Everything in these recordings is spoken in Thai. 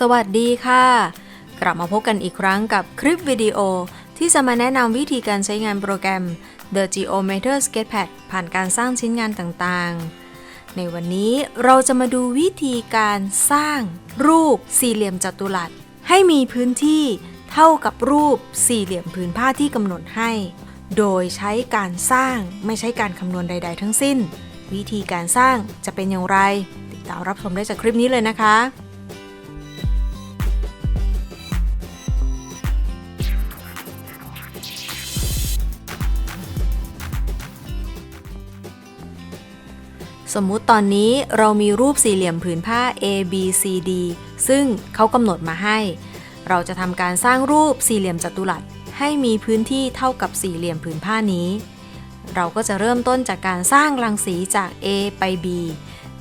สวัสดีค่ะ กลับมาพบกันอีกครั้งกับคลิปวิดีโอ ที่จะมาแนะนำวิธีการใช้งานโปรแกรม The Geometer Sketchpad ผ่านการสร้างชิ้นงานต่างๆ ในวันนี้เราจะมาดูวิธีการสร้างรูปสี่เหลี่ยมจัตุรัส ให้มีพื้นที่เท่ากับรูปสี่เหลี่ยมผืนผ้าที่กำหนดให้ โดยใช้การสร้างไม่ใช้การคำนวณใด ๆ ทั้งสิ้น วิธีการสร้างจะเป็นอย่างไร ติดตามรับชมได้จากคลิปนี้เลยนะคะ สมมุติตอนนี้เรามีรูปสี่เหลี่ยมผืนผ้า A B C D ซึ่งเขากำหนดมาให้ เราจะทำการสร้างรูปสี่เหลี่ยมจัตุรัส ให้มีพื้นที่เท่ากับสี่เหลี่ยมผืนผ้านี้ เราก็จะเริ่มต้นจากการสร้างรังสีจาก A ไป B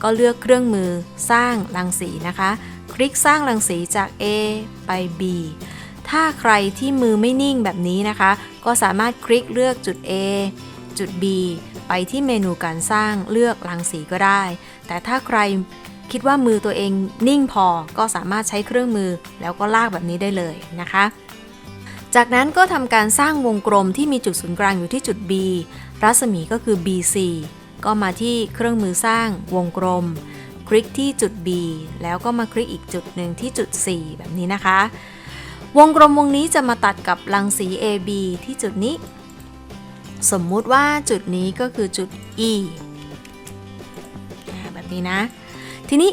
ก็เลือกเครื่องมือสร้างรังสีนะคะ คลิกสร้างรังสีจาก A ไป B ถ้าใครที่มือไม่นิ่งแบบนี้นะคะ ก็สามารถคลิกเลือกจุด A จุด B ไปที่เมนูการสร้างเลือกรังสีก็ได้ แต่ถ้าใครคิดว่ามือตัวเองนิ่งพอก็สามารถใช้เครื่องมือแล้วก็ลากแบบนี้ได้เลยนะคะ จากนั้นก็ทำการสร้างวงกลมที่มีจุดศูนย์กลางอยู่ที่จุด B รัศมีก็คือ BC ก็มาที่เครื่องมือสร้างวงกลม คลิกที่จุด B แล้วก็มาคลิกอีกจุดหนึ่งที่จุด C แบบนี้นะคะ วงกลมวงนี้จะมาตัดกับรังสี AB ที่จุดนี้ สมมุติว่าจุดนี้ก็คือจุด E แบบนี้นะ ทีนี้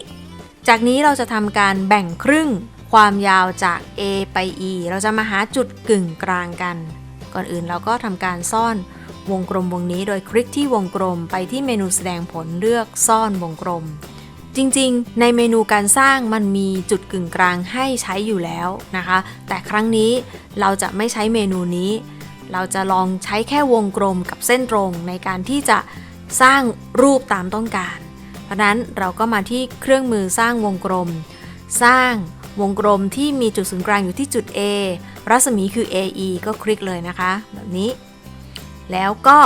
จากนี้เราจะทำการแบ่งครึ่งความยาวจาก A ไป E เราจะมาหาจุดกึ่งกลางกัน ก่อนอื่นเราก็ทำการซ่อนวงกลมวงนี้โดยคลิกที่วงกลมไปที่เมนูแสดงผลเลือกซ่อนวงกลม จริงๆ ในเมนูการสร้างมันมีจุดกึ่งกลางให้ใช้อยู่แล้วนะคะ แต่ครั้งนี้เราจะไม่ใช้เมนูนี้ เราจะลองใช้แค่วงกลมกับเส้นตรงในการที่จะสร้างรูปตามต้องการ เพราะนั้นเราก็มาที่เครื่องมือสร้างวงกลม สร้างวงกลมที่มีจุดศูนย์กลางอยู่ที่จุด A รัศมีคือ AE ก็คลิกเลยนะคะ แบบนี้ แล้วก็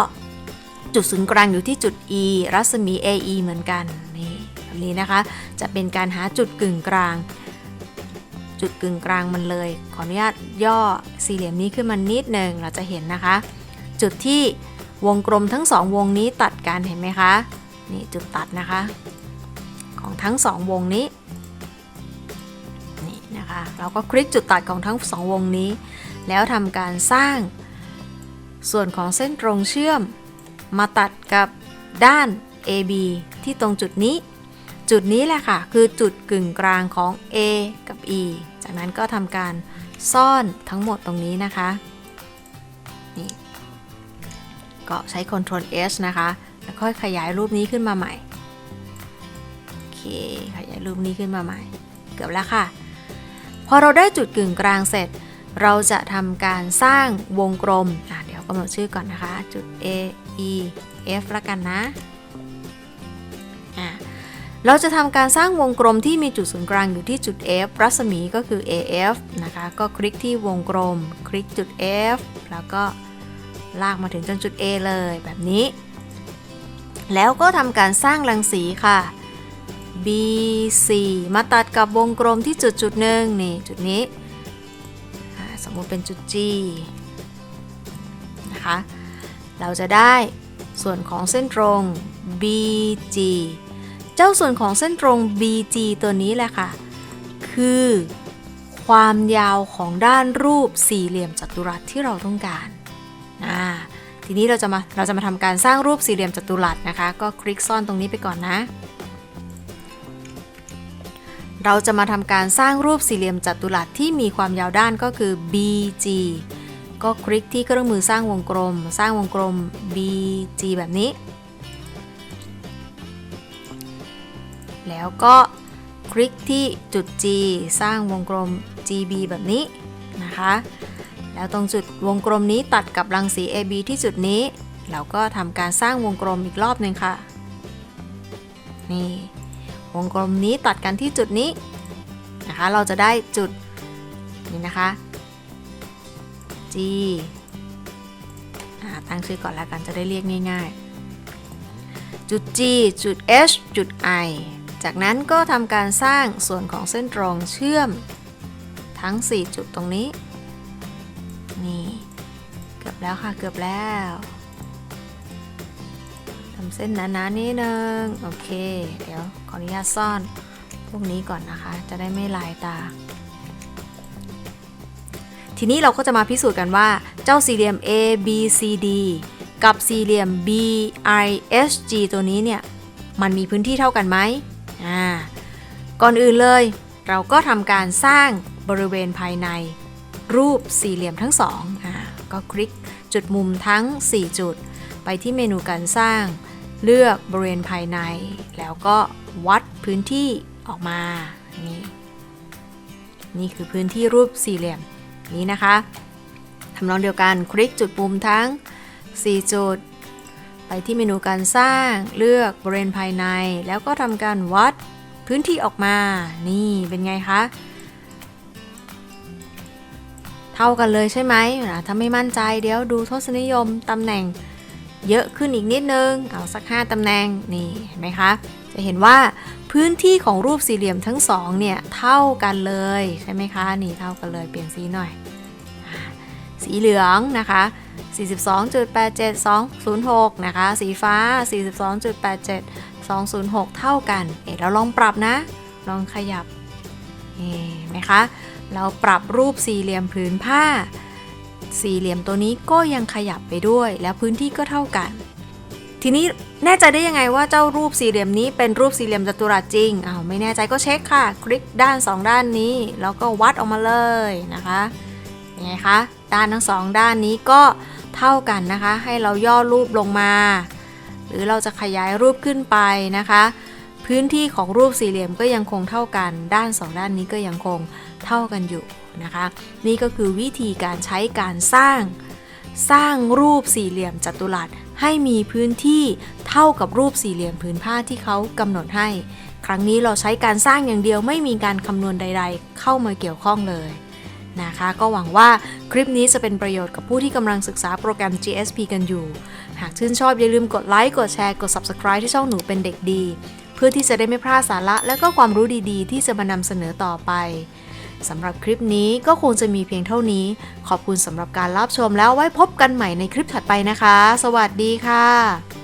จุดศูนย์กลางอยู่ที่จุด E รัศมี AE เหมือนกัน นี่แบบนี้นะคะ จะเป็นการหาจุดกึ่งกลาง จุดกึ่งกลางมันเลย ขออนุญาตย่อสี่เหลี่ยมนี้ขึ้นมานิดหนึ่งเราจะเห็นนะคะ จุดที่วงกลมทั้งสองวงนี้ตัดกันเห็นไหมคะนี่จุดตัดนะคะ ของทั้งสองวงนี้นี่นะคะเราก็คลิกจุดตัดของทั้งสองวงนี้ แล้วทำการสร้าง ส่วนของเส้นตรงเชื่อมมาตัดกับด้าน AB ที่ตรงจุดนี้ จุดนี้แหละค่ะ คือจุดกึ่งกลางของ A กับ E จากนั้นก็ทำการซ่อนทั้งหมดตรงนี้นะคะนี่ก็ใช้ Ctrl S นะคะ แล้วค่อยขยายรูปนี้ขึ้นมาใหม่ โอเค ขยายรูปนี้ขึ้นมาใหม่ เกือบแล้วค่ะ พอเราได้จุดกึ่งกลางเสร็จ เราจะทำการสร้างวงกลมอะเดี๋ยวกำหนดชื่อก่อนนะคะ จุด A E F ละกันนะ เราจะทำการสร้างวงกลมที่มีจุดศูนย์กลางอยู่ที่จุด F รัศมีก็คือ AF นะคะ ก็คลิกที่วงกลม คลิกจุด F แล้วก็ลากมาถึงจนจุด A เลยแบบนี้ แล้วก็ทำการสร้างรังสีค่ะ BC มาตัดกับวงกลมที่จุดจุดหนึ่งนี่จุดนี้ สมมุติเป็นจุด G นะคะ เราจะได้ส่วนของเส้นตรง BG เจ้าส่วนของเส้นตรง BG ตัวนี้แหละค่ะ คือ ความยาวของด้านรูปสี่เหลี่ยมจัตุรัสที่เราต้องการอ่าทีนี้เราจะมาเราจะมาทำการสร้างรูปสี่เหลี่ยมจัตุรัสนะคะ ก็คลิกซ่อนตรงนี้ไปก่อนนะ เราจะมาทำการสร้างรูปสี่เหลี่ยมจัตุรัสที่มีความยาวด้านก็คือ BG ก็คลิกที่เครื่องมือสร้างวงกลม สร้างวงกลม BG แบบนี้ แล้วก็คลิกที่จุด G สร้างวงกลม GB แบบนี้นะคะ แล้วตรงจุดวงกลมนี้ตัดกับรังสี AB ที่จุดนี้ เราก็ทำการสร้างวงกลมอีกรอบหนึ่งค่ะ นี่ วงกลมนี้ตัดกันที่จุดนี้นะคะ เราจะได้จุดนี่นะคะ G ตั้งชื่อก่อนแล้วกันจะได้เรียกง่ายๆ จุด G จุด H จุด I จากนั้นก็ทำการสร้างส่วนของเส้นตรงเชื่อม ทั้ง 4 จุดตรงนี้ นี่เกือบแล้วค่ะเกือบแล้วทำเส้นหนาๆนิดนึงโอเค เดี๋ยวขออนุญาตซ่อนพวกนี้ก่อนนะคะ จะได้ไม่ลายตา ทีนี้เราก็จะมาพิสูจน์กันว่าเจ้าสี่เหลี่ยม A B C D กับสี่เหลี่ยม B I S G ตัวนี้เนี่ย มันมีพื้นที่เท่ากันไหม อ่าก่อนอื่นเลย เราก็ทำการสร้างบริเวณภายในรูปสี่เหลี่ยมทั้งสองอ่าก็คลิกจุดมุมทั้ง 4 จุด ไปที่เมนูการสร้าง เลือกบริเวณภายใน แล้วก็วัดพื้นที่ออกมานี่นี่คือพื้นที่รูปสี่เหลี่ยมนี้นะคะทำนองเดียวกันคลิกจุดมุมทั้ง 4 จุด ไปที่เมนูการสร้างเลือกบริเวณภายใน แล้วก็ทำการวัดพื้นที่ออกมา นี่เป็นไงคะ เท่ากันเลยใช่ไหมอะถ้าไม่มั่นใจเดี๋ยวดูทศนิยมตำแหน่งเยอะขึ้นอีกนิดนึง เอาสัก 5ตำแหน่ง นี่เห็นไหมคะ จะเห็นว่าพื้นที่ของรูปสี่เหลี่ยมทั้งสองเนี่ยเท่ากันเลยใช่ไหมคะ นี่เท่ากันเลยเปลี่ยนสีหน่อย สีเหลืองนะคะ 42.87206 นะคะ สีฟ้า 42.87 206 เท่ากัน เอ๊ะเราลองปรับนะ ลองขยับเห็นไหมคะ เราปรับรูปสี่เหลี่ยมผืนผ้า สี่เหลี่ยมตัวนี้ก็ยังขยับไปด้วย แล้วพื้นที่ก็เท่ากัน ทีนี้แน่ใจได้ยังไงว่าเจ้ารูปสี่เหลี่ยมนี้เป็นรูปสี่เหลี่ยมจัตุรัสจริงอ้าวไม่แน่ใจก็เช็คค่ะ คลิกด้าน 2 ด้านนี้ แล้วก็วัดออกมาเลยนะคะยังไงคะ ด้านทั้งสองด้านนี้ก็เท่ากันนะคะ ให้เราย่อรูปลงมา หรือเราจะขยายรูปขึ้นไปนะคะ พื้นที่ของรูปสี่เหลี่ยมก็ยังคงเท่ากัน ด้านสองด้านนี้ก็ยังคงเท่ากันอยู่นะคะ นี่ก็คือวิธีการใช้การสร้าง สร้างรูปสี่เหลี่ยมจัตุรัสให้มีพื้นที่เท่ากับรูปสี่เหลี่ยมผืนผ้าที่เขากำหนดให้ ครั้งนี้เราใช้การสร้างอย่างเดียวไม่มีการคำนวณใด ๆ เข้ามาเกี่ยวข้องเลย นะคะ ก็หวังว่าคลิปนี้จะเป็นประโยชน์กับผู้ที่กำลังศึกษาโปรแกรม GSP กันอยู่ หากชื่นชอบอย่าลืมกดไลค์ กดแชร์ กด Subscribe ที่ช่องหนูเป็นเด็กดี เพื่อที่จะได้ไม่พลาดสาระและก็ความรู้ดีๆ ที่จะมานำเสนอต่อไปสำหรับคลิปนี้ก็คงจะมีเพียงเท่านี้ ขอบคุณสำหรับการรับชมแล้วไว้พบกันใหม่ในคลิปถัดไปนะคะ สวัสดีค่ะ